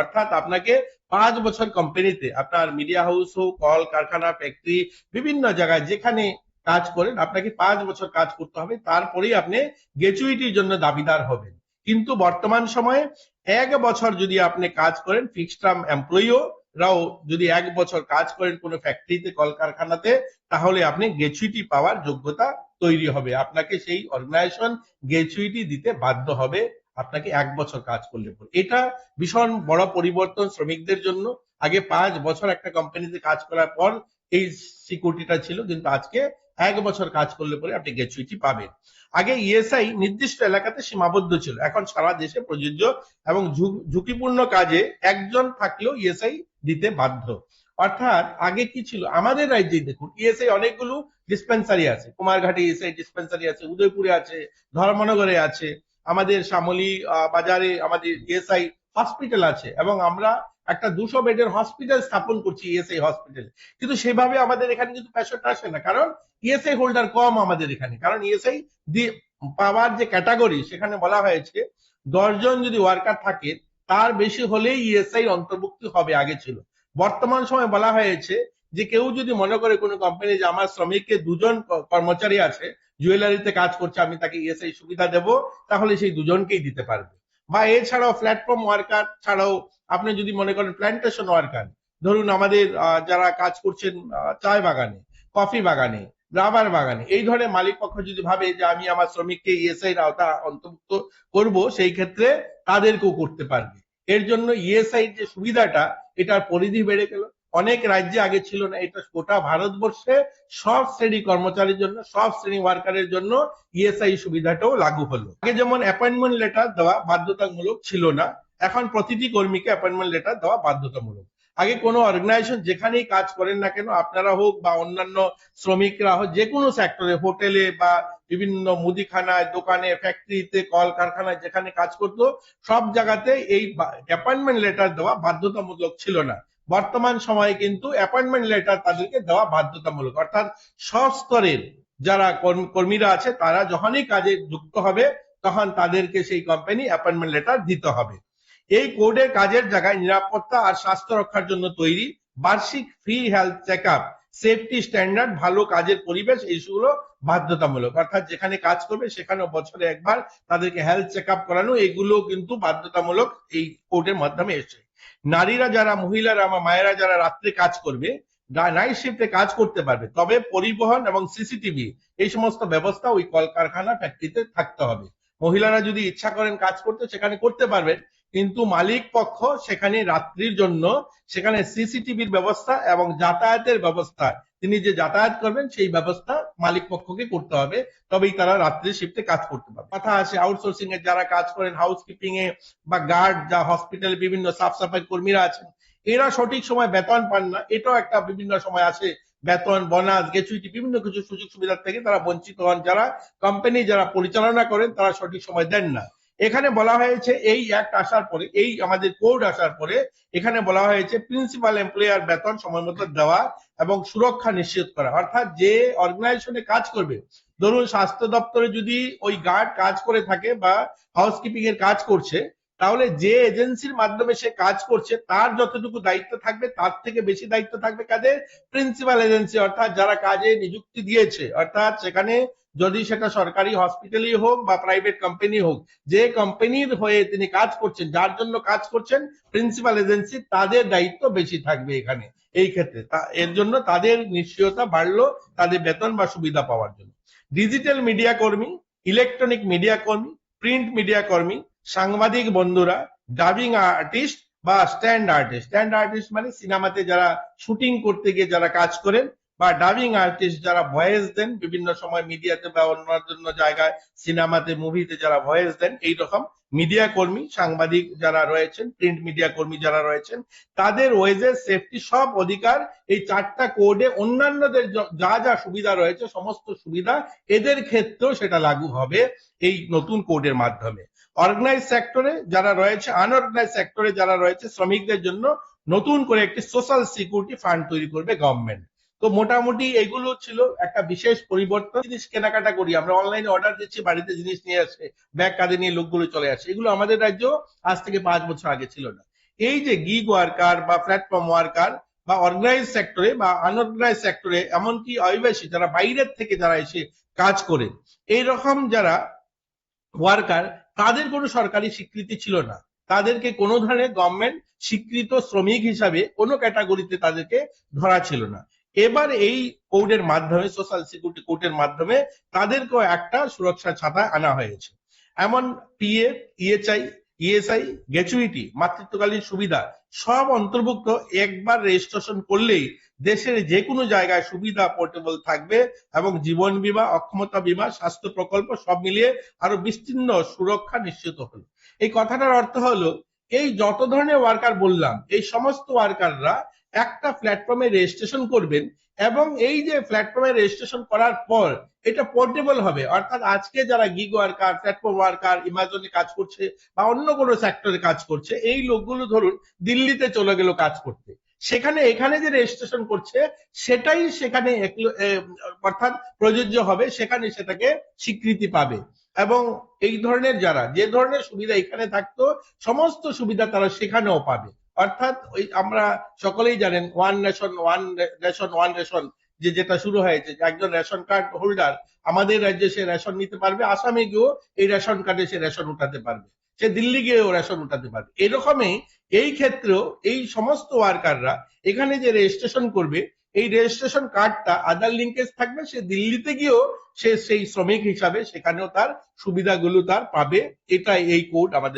অর্থাৎ আপনাকে পাঁচ বছর কোম্পানিতে আপনার মিডিয়া হাউস হোক কল কারখানা ফ্যাক্টরি বিভিন্ন জায়গায় যেখানে কাজ করেন, আপনাকে পাঁচ বছর কাজ করতে হবে। তারপরেই আপনি গ্র্যাচুইটির জন্য দাবিদার হবেন। কিন্তু বর্তমান সময়ে এক বছর যদি আপনি কাজ করেন ফিক্সড টার্ম এমপ্লয়িও রাও যদি এক বছর কাজ করেন কোনো ফ্যাক্টরিতে কলকারখানাতে তাহলে আপনি গ্র্যাচুইটি পাওয়ার যোগ্যতা তৈরি হবে। আপনাকে সেই অর্গানাইজেশন গ্র্যাচুইটি দিতে বাধ্য হবে। আপনাকে এক বছর কাজ করলে এটা ভীষণ বড় পরিবর্তন শ্রমিকদের জন্য। আগে পাঁচ বছর একটা কোম্পানিতে কাজ করার পর এই সিকিউরিটিটা ছিল, কিন্তু আজকে এক বছর কাজ করলে পরে আপনি গ্র্যাচুইটি পাবেন। আগে ইএসআই নির্দিষ্ট এলাকাতে সীমাবদ্ধ ছিল। এখন সারা দেশে প্রযোজ্য এবং ঝুঁকিপূর্ণ কাজে একজন থাকলেও ইএসআই দিতে বাধ্য। অর্থাৎ আগে কি ছিল? আমাদের রাজ্যে দেখুন ইএসআই অনেকগুলো ডিসপেন্সারি আছে। কুমারঘাটে ইএসআই ডিসপেন্সারি আছে, উদয়পুরে আছে, ধর্মনগরে আছে। আমাদের শ্যামলী বাজারে আমাদের ইএসআই হসপিটাল আছে এবং আমরা একটা দুশো বেডের হসপিটাল স্থাপন করছি ইএসআই হসপিটাল কিন্তু সেভাবে আমাদের এখানে কিন্তু পেশেন্ট আসে না, কারণ ইএসআই হোল্ডার কম আমাদের এখানে। কারণ ইএসআই পাওয়ার যে ক্যাটাগরি সেখানে বলা হয়েছে দশজন যদি ওয়ার্কার থাকে, তার বেশি হলেই ইএসআই অন্তর্ভুক্ত হবে আগে ছিল। বর্তমান সময় বলা হয়েছে যে কেউ যদি মনে করে কোনো কোম্পানি যে আমার শ্রমিককে দুজন কর্মচারী আছে জুয়েলারিতে কাজ করছে, আমি তাকে ইএসআই সুবিধা দেব, তাহলে সেই দুজনকেই দিতে পারবে। বা এছাড়াও প্ল্যাটফর্ম ওয়ার্কার ছাড়াও আপনি যদি মনে করেন প্ল্যান্টেশন ওয়ার্কার ধরুন আমাদের যারা কাজ করছেন চায় বাগানে, কফি বাগানে, রাবার বাগানে, এই ধরনের মালিক পক্ষ যদি ভাবে যে আমি আমার শ্রমিককে ইএসআই এর আওতা অন্তর্ভুক্ত করব, সেই ক্ষেত্রে তাদেরকেও করতে পারবে। এর জন্য ইএসআই যে সুবিধাটা, এটার পরিধি বেড়ে গেল। অনেক রাজ্যে আগে ছিল না, এটা গোটা ভারতবর্ষে সব শ্রেণি কর্মচারীর জন্য, সব শ্রেণি ওয়ার্কারের জন্য ইএসআই সুবিধাটাও লাগু হলো। আগে যেমন অ্যাপয়েন্টমেন্ট লেটার দেওয়া বাধ্যতামূলক ছিল না, এখন প্রতিটি কর্মীকে অ্যাপয়েন্টমেন্ট লেটার দেওয়া বাধ্যতামূলক। আগে কোনো অর্গানাইজেশন যেখানেই কাজ করেন না কেন, আপনারা হোক বা অন্যান্য শ্রমিকরা হোক যে কোনো সেক্টরে হোটেলে বা বিভিন্ন মুদিখানায়, দোকানে ফ্যাক্টরিতে কল কারখানায় যেখানে কাজ করতো, সব জায়গাতে এই অ্যাপয়েন্টমেন্ট লেটার দেওয়া বাধ্যতামূলক ছিল না। বর্তমান সময়ে কিন্তু অ্যাপয়েন্টমেন্ট লেটার তাদেরকে দেওয়া বাধ্যতামূলক। অর্থাৎ সব স্তরের যারা কর্মীরা আছে, তারা যখনই কাজে যুক্ত হবে, তখন তাদেরকে সেই কোম্পানি অ্যাপয়েন্টমেন্ট লেটার দিতে হবে। এই কোডের কাজের জায়গায় নিরাপত্তা আর স্বাস্থ্য রক্ষার জন্য তৈরি বার্ষিক free health check up safety standard ভালো কাজের পরিবেশ, এইগুলো বাধ্যতামূলক। অর্থাৎ যেখানে কাজ করবে সেখানে বছরে একবার তাদেরকে হেলথ চেক আপ করানো, এগুলো কিন্তু বাধ্যতামূলক এই কোডের মাধ্যমে এসে নারীরা যারা, মহিলারা, আমার মায়েরা যারা রাত্রে কাজ করবে নাইট শিফটে কাজ করতে পারবে। তবে পরিবহন এবং সিসিটিভি এই সমস্ত ব্যবস্থা ওই কলকারখানা ফ্যাক্টরিতে থাকতে হবে। মহিলারা যদি ইচ্ছা করেন কাজ করতে, সেখানে করতে পারবেন। কিন্তু মালিক পক্ষ সেখানে রাত্রির জন্য সেখানে সিসিটিভির ব্যবস্থা এবং যাতায়াতের ব্যবস্থা তিনি যে যাতায়াত করবেন, সেই ব্যবস্থা মালিক পক্ষকে করতে হবে। তবেই তারা রাত্রি শিফটে কাজ করতে পারবে। কথা আছে আউটসোর্সিং এ যারা কাজ করেন হাউসকিপিং এ বা গার্ড যা হসপিটালে বিভিন্ন সাফ সাফাই কর্মীরা আছেন, এরা সঠিক সময় বেতন পান না। এটাও একটা বিভিন্ন সময় আছে, বেতন বোনাস গ্যাচুইটি বিভিন্ন কিছু সুযোগ সুবিধা থেকে তারা বঞ্চিত হন। যারা কোম্পানি যারা পরিচালনা করেন, তারা সঠিক সময় দেন না। এখানে বলা হয়েছে এই অ্যাক্ট আসার পরে, এই আমাদের কোড আসার পরে, এখানে বলা হয়েছে প্রিন্সিপাল এমপ্লয়ার বেতন সময় মতো দেওয়া এবং সুরক্ষা নিশ্চিত করা। অর্থাৎ যে অর্গানাইজেশনে কাজ করবে, ধরুন স্বাস্থ্য দপ্তরে যদি ওই গার্ড কাজ করে থাকে বা হাউসকিপিং এর কাজ করছে, তাহলে যে এজেন্সির মাধ্যমে সে কাজ করছে, তার যতটুকু দায়িত্ব থাকবে, তার থেকে বেশি দায়িত্ব থাকবে কাদের? প্রিন্সিপাল এজেন্সি অর্থাৎ যারা কাজে নিযুক্তি দিয়েছে। অর্থাৎ সেখানে যদি সেটা সরকারি হসপিটালই হোক বা প্রাইভেট কোম্পানি হোক, যে কোম্পানির হয়ে তিনি কাজ করছেন, যার জন্য কাজ করছেন প্রিন্সিপাল এজেন্সি তাদের দায়িত্ব বেশি থাকবে এখানে, এই ক্ষেত্রে। এর জন্য তাদের নিশ্চয়তা বাড়লো, তাদের বেতন বা সুবিধা পাওয়ার জন্য। ডিজিটাল মিডিয়া কর্মী ইলেকট্রনিক মিডিয়া কর্মী প্রিন্ট মিডিয়া কর্মী, সাংবাদিক বন্ধুরা ডাবিং আর্টিস্ট বা স্ট্যান্ড আর্টিস্ট স্ট্যান্ড আর্টিস্ট মানে সিনেমাতে যারা শুটিং করতে গিয়ে যারা কাজ করেন বা ডাবিং আর্টিস্ট যারা ভয়েস দেন, বিভিন্ন সময় মিডিয়াতে বা অন্যান্য জায়গায় সিনেমাতে মুভিতে যারা ভয়েস দেন এই রকম মিডিয়া কর্মী, সাংবাদিক যারা রয়েছেন প্রিন্ট মিডিয়া কর্মী যারা রয়েছেন, তাদের ওয়েজেস সেফটি সব অধিকার, এই চারটা কোডে অন্যান্যদের যা যা সুবিধা রয়েছে, সমস্ত সুবিধা এদের ক্ষেত্রেও সেটা লাগু হবে এই নতুন কোডের মাধ্যমে। অর্গানাইজ সেক্টরে যারা রয়েছে আনঅর্গানাইজ সেক্টরে যারা রয়েছে, শ্রমিকদের জন্য নতুন করে একটি সোশ্যাল সিকিউরিটি ফান্ড তৈরি করবে গভর্নমেন্ট তো মোটামুটি এগুলো ছিল একটা বিশেষ পরিবর্তন। জিনিস কেনাকাটা করি। আমরা অনলাইনে অর্ডার দিচ্ছি, বাড়িতে জিনিস নিয়ে আসে, ব্যাগ কাঁধে নিয়ে লোকগুলো চলে আসে। এগুলো আমাদের রাজ্য আজ থেকে পাঁচ বছর আগে ছিল না। এই যে গিগ ওয়ার্কার বা প্ল্যাটফর্ম ওয়ার্কার বা অর্গানাইজ সেক্টরে বা আনঅর্গানাইজ সেক্টরে এমনকি অভিবাসী যারা বাইরের থেকে যারা এসে কাজ করে এই রকম যারা ওয়ার্কার তাদের কোনো সরকারি স্বীকৃতি ছিল না। তাদেরকে কোনো ধরনের গভর্নমেন্ট স্বীকৃত শ্রমিক হিসাবে কোনো ক্যাটাগরিতে তাদেরকে ধরা ছিল না। এবার এই কোডের মাধ্যমে সোশ্যাল সিকিউরিটি কোডের মাধ্যমে তাদেরকেও একটা সুরক্ষা ছাতা আনা হয়েছে। এমন পিএফ ইএচআই ইএসআই গ্র্যাচুইটি মাতৃত্বকালীন সুবিধা, সব অন্তর্ভুক্ত একবার রেজিস্ট্রেশন করলেই দেশের যে কোনো জায়গায় সুবিধা পোর্টেবল থাকবে এবং জীবন বীমা, অক্ষমতা বীমা, স্বাস্থ্য প্রকল্প সব মিলিয়ে আরও বিস্তীর্ণ সুরক্ষা নিশ্চিত হলো। এই কথাটার অর্থ হলো, এই যত ধরনের ওয়ার্কার বললাম, এই সমস্ত ওয়ার্কাররা একটা প্ল্যাটফর্মে রেজিস্ট্রেশন করবেন এবং এই যে প্ল্যাটফর্মে রেজিস্ট্রেশন করার পর এটা পোর্টেবল হবে। অর্থাৎ আজকে যারা গিগ ওয়ার্কার প্ল্যাটফর্ম ওয়ার্কার ইমাজনে কাজ করছে বা অন্য কোনো সেক্টরে কাজ করছে, এই লোকগুলো ধরুন দিল্লিতে চলে গেল কাজ করতে। সেখানে, এখানে যে রেজিস্ট্রেশন করছে, সেটাই সেখানে অর্থাৎ প্রযোজ্য হবে, সেখানে সেটাকে স্বীকৃতি পাবে। এবং এই ধরনের যারা, যে ধরনের সুবিধা এখানে থাকতো, সমস্ত সুবিধা তারা সেখানেও পাবে। অর্থাৎ ওই আমরা সকলেই জানেন one nation one ration one ration যে যেটা শুরু হয়েছে একজন রেশন কার্ড হোল্ডার আমাদের রাজ্যে সে রেশন নিতে পারবে, আসামে গিয়েও এই রেশন কার্ডে সে রেশন উঠাতে পারবে, সে দিল্লি গিয়েও রেশন উঠাতে পারবে। এরকমই এই ক্ষেত্রেও এই সমস্ত ওয়ার্কাররা এখানে যে রেজিস্ট্রেশন করবে, এই রেজিস্ট্রেশন কার্ডটা আধার লিঙ্কেজ থাকবে, সে দিল্লিতে গিয়েও সে সেই শ্রমিক হিসাবে সেখানেও তার সুবিধাগুলো তার পাবে, এটাই এই কোড আমাদের